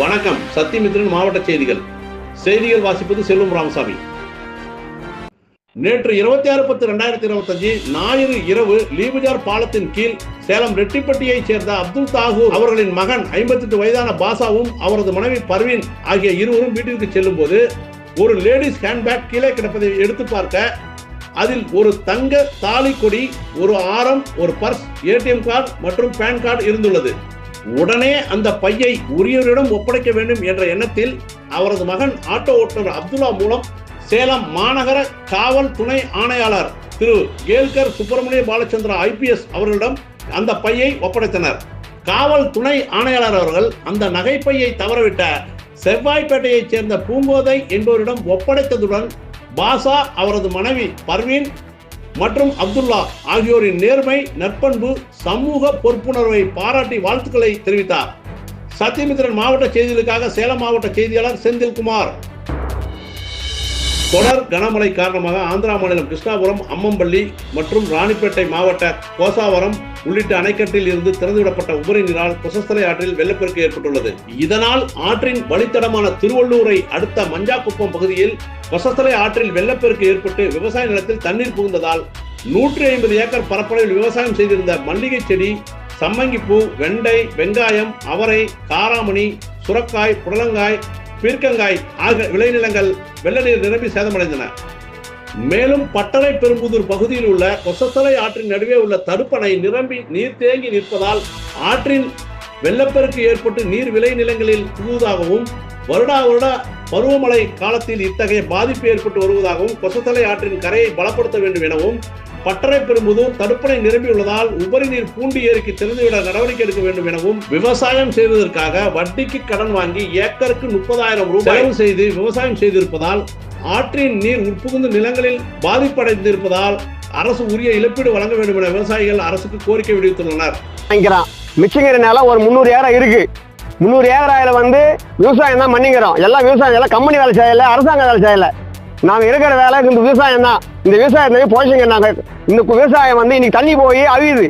வணக்கம். சத்தியமித்ரன் மாவட்ட செய்திகள். செய்திகள் வாசிப்பது செல்வம் ராமசாமி. நேற்று இருபத்தி ஆறு பத்து ரெண்டாயிரத்தி இருபத்தஞ்சு ஞாயிறு இரவு லீபுஜார் பாலத்தின் கீழ் சேலம் ரெட்டிப்பட்டியைச் சேர்ந்த அப்துல் தாகூர் அவர்களின் மகன் ஐம்பத்தெட்டு வயதான பாசாவும் அவரது மனைவி பர்வீன் ஆகிய இருவரும் வீட்டிற்கு செல்லும் போது ஒரு லேடிஸ் ஹேண்ட்பேக் கீழே கிடப்பதை எடுத்து பார்க்க அதில் ஒரு தங்க தாலி கொடி ஒரு ஆரம் ஒரு பர்ஸ் ஏடிஎம் கார்டு மற்றும் பேன் கார்டு இருந்துள்ளது. உடனே அந்த பையை உரியவரிடம் ஒப்படைக்க வேண்டும் என்ற எண்ணத்தில் அவரது மகன் ஆட்டோ ஓட்டுநர் அப்துல்லா மூலம் சேலம் மாநகர காவல் துணை ஆணையாளர் திரு கேல்கர் சுப்பிரமணிய பாலச்சந்திரா ஐபிஎஸ் அவர்களிடம் அந்த பையை ஒப்படைத்தனர். காவல் துணை ஆணையாளர் அவர்கள் அந்த நகைப்பையை தவறவிட்ட செவ்வாய்ப்பேட்டையைச் சேர்ந்த பூங்கோதை என்பவரிடம் ஒப்படைத்ததுடன் பாசா அவரது மனைவி பர்வீன் மற்றும் அப்துல்லா ஆகியோரின் நேர்மை நற்பண்பு சமூக பொறுப்புணர்வை பாராட்டி வாழ்த்துக்களை தெரிவித்தார். சத்தியமித்திரன் மாவட்ட செய்திகளுக்காக சேலம் மாவட்ட செய்தியாளர் செந்தில்குமார். தொடர் கனமழை காரணமாக ஆந்திரா மாநிலம் கிருஷ்ணாபுரம் அம்மம்பள்ளி மற்றும் ராணிப்பேட்டை மாவட்ட கோசாவரம் உள்ளிட்ட அணைக்கட்டில் இருந்து திறந்துவிடப்பட்ட உபரி நீரால் குசஸ்தலை ஆற்றில் வெள்ளப்பெருக்கு ஏற்பட்டுள்ளது. இதனால் ஆற்றின் வழித்தடமான திருவள்ளூரை அடுத்த மஞ்சாக்குப்பம் பகுதியில் கொசஸ்தலை ஆற்றில் வெள்ளப்பெருக்கு ஏற்பட்டு விவசாய நிலத்தில் தண்ணீர் புகுந்ததால் நூற்றி ஐம்பது ஏக்கர் பரப்பளவில் விவசாயம் செய்திருந்த மல்லிகை செடி சம்மங்கிப்பூ வெண்டை வெங்காயம் அவரை காராமணி சுரக்காய் புடலங்காய் பீர்க்கங்காய் ஆகிய விளைநிலங்கள் வெள்ள நீர் நிரம்பி சேதமடைந்தன. மேலும் பட்டறை பெரும்புதூர் பகுதியில் உள்ள கொசத்தலை ஆற்றின் நடுவே உள்ள தடுப்பணை நிரம்பி நீர் தேங்கி நிற்பதால் ஆற்றின் வெள்ளப்பெருக்கு ஏற்பட்டு நீர் விளைநிலங்களில் புகுவதாகவும் வருடா வருட பருவமழை காலத்தில் இத்தகைய பாதிப்பு ஏற்பட்டு வருவதாகவும் கொசத்தலை ஆற்றின் கரையை பலப்படுத்த வேண்டும் எனவும் பட்டறை பெரும்புதூர் தடுப்பணை நிரம்பியுள்ளதால் உபரி நீர் பூண்டி ஏரிக்கு திறந்துவிட நடவடிக்கை எடுக்க வேண்டும் எனவும் விவசாயம் செய்வதற்காக வட்டிக்கு கடன் வாங்கி ஏக்கருக்கு முப்பதாயிரம் ரூபாய் செய்து விவசாயம் செய்திருப்பதால் ஆற்றின் நீர் உட்புகுந்து நிலங்களில் பாதிப்படைந்திருப்பதால் அரசு உரிய இழப்பீடு வழங்க வேண்டும் என விவசாயிகள் அரசுக்கு கோரிக்கை விடுத்துள்ளனர். வாங்கிக்கிறான் நிலம் ஒரு முந்நூறு ஏக்கர் இருக்கு. முந்நூறு ஏக்கராயில வந்து விவசாயம் தான் பண்ணிக்கிறோம். எல்லாம் விவசாயம் எல்லாம் கம்பெனி வேலை செய்யல அரசாங்க வேலை செய்யலை. நாங்க இருக்கிற வேலை இந்த விவசாயம் தான். இந்த விவசாயத்தை போஷங்க நாங்கள் இந்த விவசாயம் வந்து இன்னைக்கு தண்ணி போய் அழியுது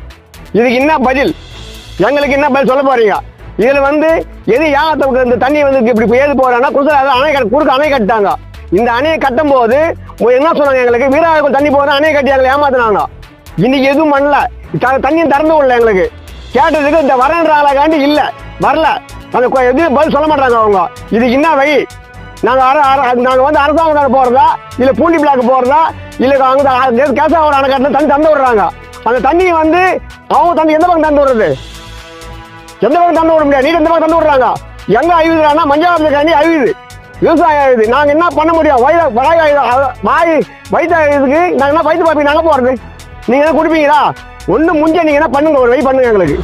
இதுக்கு என்ன பதில்? எங்களுக்கு என்ன பதில் சொல்ல போறீங்க? இதில் வந்து எது ஏகத்துக்கு இந்த தண்ணி வந்து இப்படி ஏது போறான்னா குசல அணை கட்டு குறுக்க அணை கட்டாங்க இந்த அணையை கட்டும் போது என்ன சொன்னாங்க எங்களுக்கு? வீராவுக்கு தண்ணி போதும் அணையை கட்டி எங்களை ஏமாத்தினாங்க. இன்னைக்கு எதுவும் பண்ணல. தண்ணியும் திறந்து விடல எங்களுக்கு. கேட்டதுக்கு இந்த வரன்ற ஆளாகாண்டி இல்லை. வரல. அந்த எதுவும் பதில் சொல்ல மாட்டாங்க அவங்க. இதுக்கு என்ன வழி? நாங்க அர அர- வந்து அரசாங்கம் போறதா? இல்ல பூண்டி பிளாக் போறதா? இல்ல அவங்க கேசாவோட அணைக்கட்டில் தண்ணி தந்து விடுறாங்க. அந்த தண்ணியை வந்து அவங்க தண்ணி எந்த பக்கம் தந்து விடுறது? எந்த பக்கம் தந்து விட முடியாது. நீர் எந்த பக்கம் தந்து விடுறாங்க? எங்க அழிவுதுறானா மஞ்சாவது தண்ணி அழிவுது. விவசாயம் ஆயுது நாங்க என்ன பண்ண முடியும்? வயது வாய் அழு- வாய் வயிற்று ஆயுதுக்கு நாங்க என்ன வயிற்று பார்ப்பீங்க? நாங்க போறது. நீங்க என்ன கொடுப்பீங்களா? ஒண்ணு முடிஞ்ச நீங்க என்ன பண்ணுங்க? ஒரு வழி பண்ணுங்க எங்களுக்கு.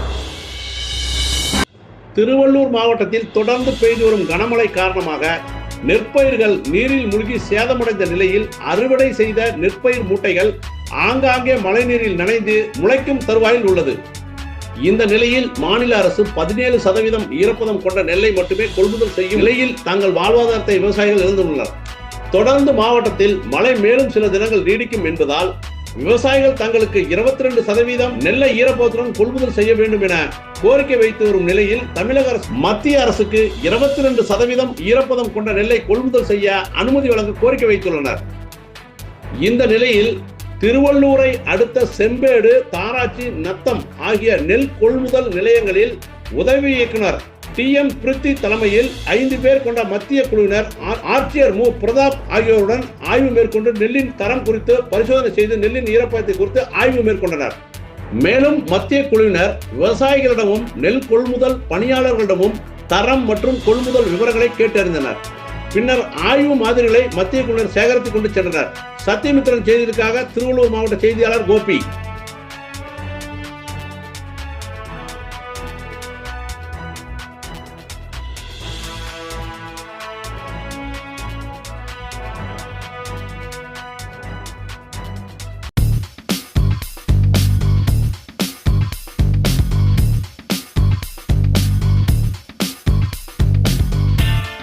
திருவள்ளூர் மாவட்டத்தில் தொடர்ந்து பெய்து வரும் கனமழை காரணமாக நெற்பயிர்கள் நீரில் மூழ்கி சேதமடைந்த நிலையில் அறுவடை செய்த நெற்பயிர் மூட்டைகள் ஆங்காங்கே மழைநீரில் நனைந்து முளைக்கும் தருவாயில் உள்ளது. இந்த நிலையில் மாநில அரசு பதினேழு சதவீதம் ஈரப்பதம் கொண்ட நெல்லை மட்டுமே கொள்முதல் செய்யும் நிலையில் தங்கள் வாழ்வாதாரத்தை விவசாயிகள் இருந்துள்ளனர் தொடர்ந்து மாவட்டத்தில் மழை மேலும் சில தினங்கள் நீடிக்கும் என்பதால் விவசாயிகள் தங்களுக்கு இருபத்தி ரெண்டு சதவீதம் நெல்லை ஈரப்பதத்துடன் கொள்முதல் செய்ய வேண்டும் என கோரிக்கை வைத்து வரும் நிலையில் தமிழக அரசு மத்திய அரசுக்கு இருபத்தி ரெண்டு சதவீதம் ஈரப்பதம் கொண்ட நெல்லை கொள்முதல் செய்ய அனுமதி வழங்க கோரிக்கை வைத்துள்ளனர். இந்த நிலையில் திருவள்ளூரை அடுத்த செம்பேடு தாராச்சி நத்தம் ஆகிய நெல் கொள்முதல் நிலையங்களில் உதவி இயக்குனர் டி எம் பிரித்தி தலைமையில் ஐந்து பேர் கொண்ட மத்திய குழுவினர் ஆட்சியர் மு. பிரதாப் ஆகியோருடன் ஆய்வு மேற்கொண்டு நெல்லின் தரம் குறித்து பரிசோதனை செய்து நெல்லின் ஈரப்பதத்தை குறித்து ஆய்வு மேற்கொண்டனர். மேலும் மத்திய குழுவினர் விவசாயிகளிடமும் நெல் கொள்முதல் பணியாளர்களிடமும் தரம் மற்றும் கொள்முதல் விவரங்களை கேட்டறிந்தனர். பின்னர் ஆய்வு மாதிரிகளை மத்திய குழுவினர் சேகரித்துக் கொண்டு சென்றனர். சத்தியமித்திரன் செய்திகளுக்காக திருவள்ளூர் மாவட்ட செய்தியாளர் கோபி.